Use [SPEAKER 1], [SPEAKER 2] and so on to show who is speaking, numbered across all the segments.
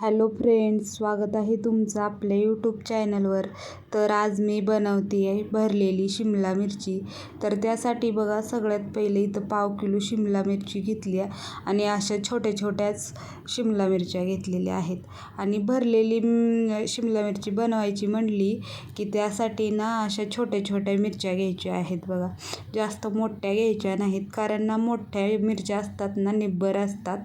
[SPEAKER 1] Hello friends स्वागत आहे तुमचं आपल्या यूट्यूब चॅनलवर. तर आज मी बनवते आहे भरलेली शिमला मिरची. तर त्यासाठी बघा सगळ्यात पहिले इथं पाव किलो शिमला मिरची घेतली आहे आणि अशा छोट्या छोट्याच शिमला मिरच्या घेतलेल्या आहेत. आणि भरलेली शिमला मिरची बनवायची म्हणली की त्यासाठी ना अशा छोट्या छोट्या मिरच्या घ्यायच्या आहेत बघा. जास्त मोठ्या घ्यायच्या नाहीत कारण ना मोठ्या मिरच्या असतात ना निब्बर असतात.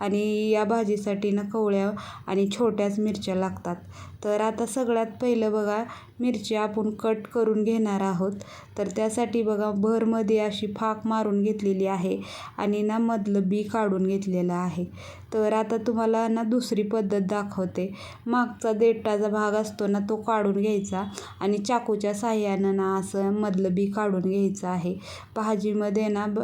[SPEAKER 1] आणि या भाजीसाठी ना कवळ्या आणि छोट्याच मिरच्या लागतात. तर आता सगळ्यात पहिलं बघा मिरची आपण कट करून घेणार आहोत. तर त्यासाठी बघा भरमध्ये अशी फाक मारून घेतलेली आहे आणि ना मधलं बी काढून घेतलेलं आहे. तर आता तुम्हाला ना दुसरी पद्धत दाखवते. मागचा देठाचा भाग असतो ना तो काढून घ्यायचा आणि चाकूच्या साह्यानं ना असं मधलं बी काढून घ्यायचं आहे. भाजीमध्ये ना ब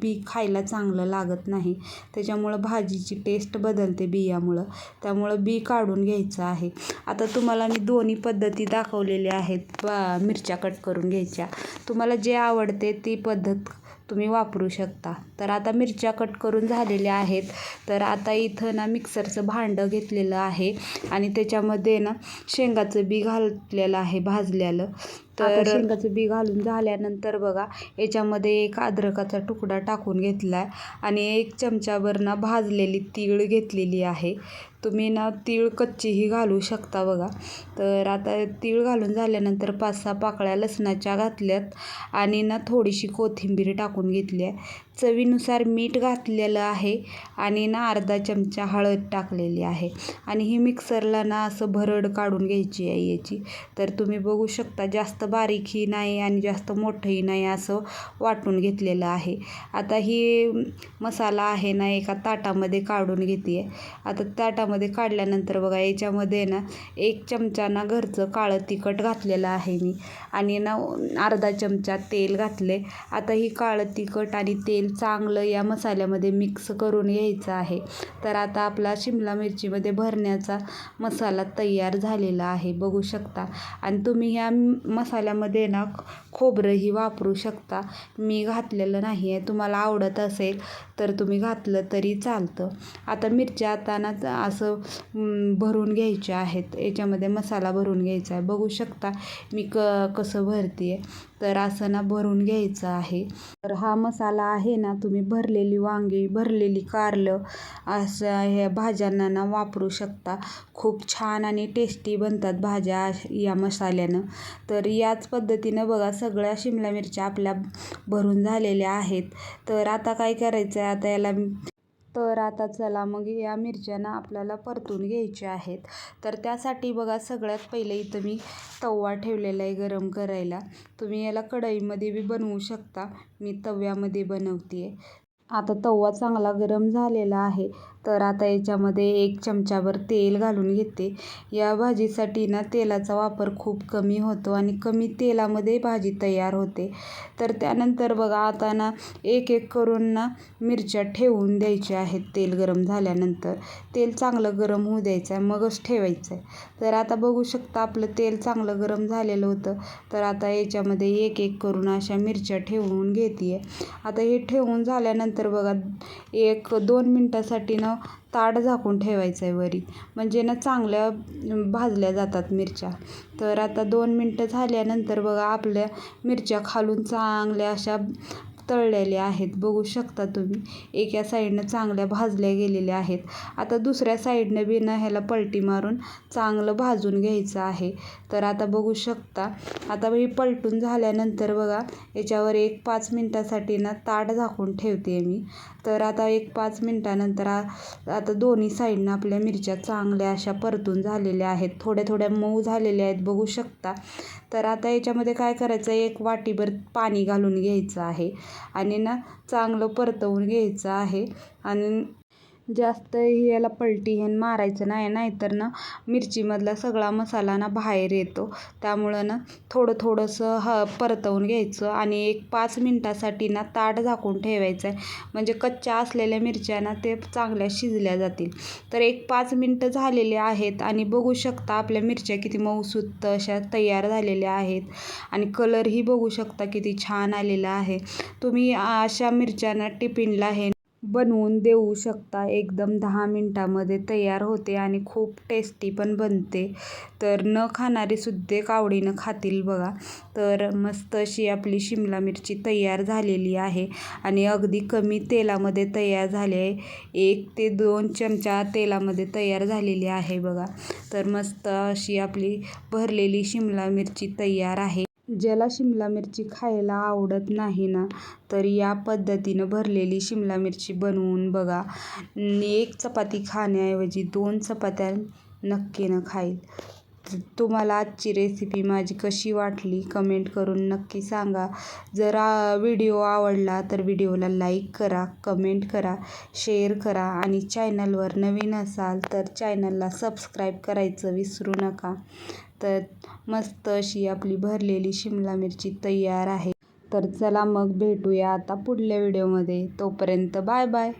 [SPEAKER 1] बी खायला चांगलं लागत नाही. त्याच्यामुळं भाजीची टेस्ट बदलते बियामुळं. त्यामुळं बी काढून घ्यायचं आहे. आता तुम्हाला मी दोन्ही पद्धती दाखवलेल्या आहेत. मिरच्या कट करून घ्यायच्या. तुम्हाला जे आवडते ती पद्धत तुम्ही वापरू शकता. तर आता मिरच्या कट करून झालेल्या आहेत. तर आता इथं ना मिक्सरचं भांडं घेतलेलं आहे. आणि त्याच्यामध्ये ना शेंगाचं बी घातलेलं आहे भाजलेलं. तर शेंगाचं बी घालून झाल्यानंतर बघा याच्यामध्ये एक अद्रकाचा तुकडा टाकून घेतला आहे आणि एक चमचाभर ना भाजलेली तीळ घेतलेली आहे. तुम्ही ना तीळ कच्चीही घालू शकता बघा. तर आता तीळ घालून झाल्यानंतर पाच सहा पाकळ्या लसणाच्या घातल्यात आणि ना थोडीशी कोथिंबीर टाकून घेतली आहे. चवीनुसार मीठ घातलेलं आहे आणि ना अर्धा चमचा हळद टाकलेली आहे. आणि ही मिक्सरला ना असं भरड काढून घ्यायची आहे याची. तर तुम्ही बघू शकता जास्त बारीकही नाही आणि जास्त मोठंही नाही असं वाटून घेतलेलं आहे. आता ही मसाला आहे ना एका ताटामध्ये काढून घेते. आहे आता ताटामध्ये काढल्यानंतर बघा याच्यामध्ये ना एक चमचा ना घरचं काळं तिखट घातलेलं आहे मी. आणि ना अर्धा चमचा तेल घातले आता ही काळं तिखट आणि तेल तेल चांगलं या मसाल्यामध्ये मिक्स करून घ्यायचं आहे. तर आता आपला शिमला मिरचीमध्ये भरण्याचा मसाला तयार झालेला आहे बघू शकता. आणि तुम्ही ह्या मसाल्यामध्ये ना खोबरंही वापरू शकता. मी घातलेलं नाही आहे तुम्हाला आवडत असेल तर तुम्ही घातलं तरी चालतं. आता मिरच्या आता ना असं भरून घ्यायचे आहेत. याच्यामध्ये मसाला भरून घ्यायचा आहे. बघू शकता मी क कसं भरते आहे तर असं ना भरून घ्यायचं आहे. तर हा मसाला आहे ना तुम्ही भरलेली वांगी भरलेली कारलं असं ह्या भाज्यांना ना वापरू शकता. खूप छान आणि टेस्टी बनतात भाज्या या मसाल्यानं. तर याच पद्धतीनं बघा सगळ्या शिमला मिरच्या आपल्या भरून झालेल्या आहेत. तर आता काय करायचं आहे आता याला तर आता चला मग या मिरच्यांना आपल्याला परतून घ्यायच्या आहेत. तर त्यासाठी बघा सगळ्यात पहिले इथं मी तवा ठेवलेला आहे गरम करायला. तुम्ही याला कढईमध्ये बी बनवू शकता. मी तव्यामध्ये बनवते आहे आता तवा चांगला गरम झालेला आहे. तर आता याच्यामध्ये एक चमचाभर तेल घालून घेते. या भाजीसाठी ना तेलाचा वापर खूप कमी होतो आणि कमी तेलामध्ये भाजी तयार होते. तर त्यानंतर बघा आता ना एक एक करून ना मिरच्या ठेवून द्यायच्या आहेत तेल गरम झाल्यानंतर. तेल चांगलं गरम होऊ द्यायचं आहे मगच ठेवायचं आहे तर आता बघू शकता आपलं तेल चांगलं गरम झालेलं होतं. तर आता याच्यामध्ये एक एक करून अशा मिरच्या ठेवून घेते आहे आता हे ठेवून झाल्यानंतर बघा एक दोन मिनटासाठी ना ताट झाकून ठेवायचं आहे वरी. म्हणजे ना चांगल्या भाजल्या जातात मिरच्या. तर आता दोन मिनटं झाल्यानंतर बघा आपल्या मिरच्या खालून चांगल्या अशा तळलेले आहेत. बघू शकता तुम्ही एका साईडनं चांगल्या भाजल्या गेलेल्या आहेत. आता दुसऱ्या साईडनं बी ना ह्याला पलटी मारून चांगलं भाजून घ्यायचं आहे. तर आता बघू शकता आता ही पलटून झाल्यानंतर बघा याच्यावर एक पाच मिनटासाठी ना ताट झाकून ठेवते मी. तर आता एक पाच मिनटानंतर आता दोन्ही साईडनं आपल्या मिरच्या चांगल्या अशा परतून झालेल्या आहेत. थोड्या थोड्या मऊ झालेल्या आहेत. बघू शकता तर आता याच्यामध्ये काय करायचं आहे एक वाटीभर पाणी घालून घ्यायचं आहे आणि ना चांगलं परतवून घ्यायचं आहे. आणि जास्त याला पलटी हे मारायचं नाही नाहीतर ना मिरचीमधला सगळा मसाला ना बाहेर येतो. त्यामुळं ना थोडं थोडंसं ह परतवून घ्यायचं आणि एक पाच मिनटासाठी ना ताट झाकून ठेवायचं आहे. म्हणजे कच्च्या असलेल्या मिरच्या ना ते चांगल्या शिजल्या जातील. तर एक पाच मिनटं झालेले आहेत आणि बघू शकता आपल्या मिरच्या किती मऊसूत अशा तयार झालेल्या आहेत. आणि कलरही बघू शकता किती छान आलेला आहे. तुम्ही अशा मिरच्यांना टिफिनला हे बनवून देऊ शकता. एकदम दहा मिनटामध्ये तयार होते आणि खूप टेस्टी पण बनते. तर न खाणारे सुद्धा आवडीनं खातील बघा. तर मस्त अशी आपली शिमला मिरची तयार झालेली आहे आणि अगदी कमी तेलामध्ये तयार झाली आहे. एक ते दोन चमचा तेलामध्ये तयार झालेली आहे बघा. तर मस्त अशी आपली भरलेली शिमला मिरची तयार आहे. ज्याला शिमला मिरची खायला आवडत नाही ना तर या पद्धतीनं भरलेली शिमला मिरची बनवून बघा. एक चपाती खाण्याऐवजी दोन चपात्या नक्कीनं खाईल. तुम्हाला आजची रेसिपी माझी कशी वाटली कमेंट करून नक्की सांगा. जर व्हिडिओ आवडला तर व्हिडिओला लाईक करा कमेंट करा शेअर करा आणि चॅनलवर नवीन असाल तर चॅनलला सबस्क्राईब करायचं विसरू नका. तर मस्त अशी आपली भरलेली शिमला मिरची तयार आहे. तर चला मग भेटूया आता पुढल्या व्हिडिओमध्ये तोपर्यंत बाय बाय